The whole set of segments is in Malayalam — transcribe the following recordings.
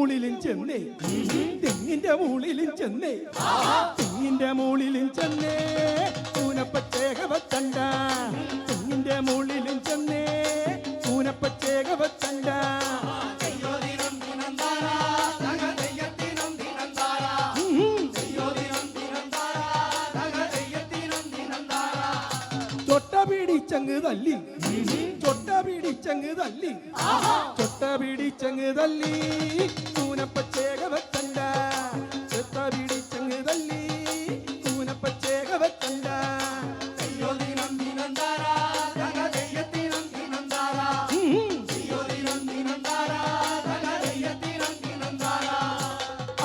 മുകളിലും ചെന്നേ. തെങ്ങിന്റെ മുകളിലും ചെന്നേ. തെങ്ങിന്റെ മുകളിലും ചെന്നേ. കൂനപ്പച്ചേകവ വച്ചണ്ട തെങ്ങിന്റെ മുകളിലും ചെന്നേ. കൂനപ്പച്ചേകവ വച്ചണ്ട ചൊട്ട പിടിച്ചങ്ങ് തല്ലി. ചൊട്ട പിടിച്ചങ്ങ് തല്ലി. ചൊട്ട പിടിച്ചങ്ങ് തല്ലി കൂനപ്പച്ചേക കണ്ട ചെത്ത പിടിച്ചങ്ങ് തല്ലി കൂനപ്പച്ചേക കണ്ട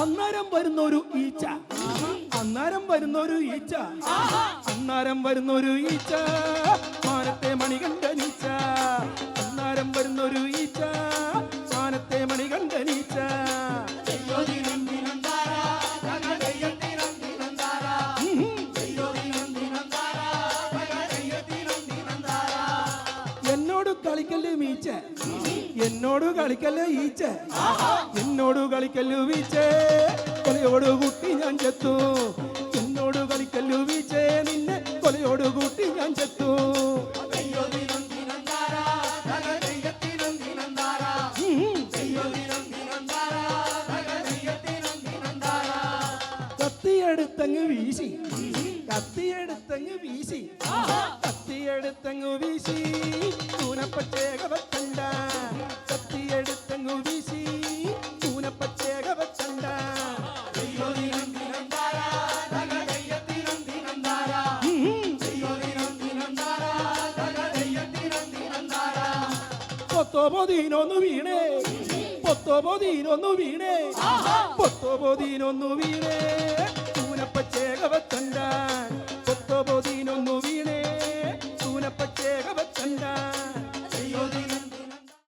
അന്നേരം വരുന്നൊരു ഈച്ച. അന്നേരം വരുന്നൊരു ഈച്ച. അന്നേരം വരുന്നൊരു ഈച്ച. മാനത്തെ മണികണ്ഠ നീച്ച അന്നേരം വരുന്നൊരു ഈച്ച. എന്നോട് കളിക്കല്ലേ മീച്ച? എന്നോട് കളിക്കല്ലേ ഈച്ച? എന്നോട് കളിക്കല്ലു വീച്ചേ? കൊലയോട് കൂട്ടി ഞാൻ ചെത്തു. എന്നോട് കളിക്കല്ലു വീച്ചേ? നിന്നെ കൊലയോട് കൂട്ടി ഞാൻ ചെത്തു. കത്തിയെടുത്തങ്ങ് വീശി. കത്തിയെടുത്തങ്ങ് വീശി. കത്തിയെടുത്തങ്ങ് വീശി കൂനപ്പച്ചേക വച്ചണ്ട കത്തിയെടുത്തങ്ങ് വീശി കൂനപ്പച്ചേക വച്ചണ്ട പൊത്തോപൊതീനൊന്നു വീണേ പൊത്തോപൊതീനൊന്നു വീണേ പൊത്തോപൊതീനൊന്നു വീണേ.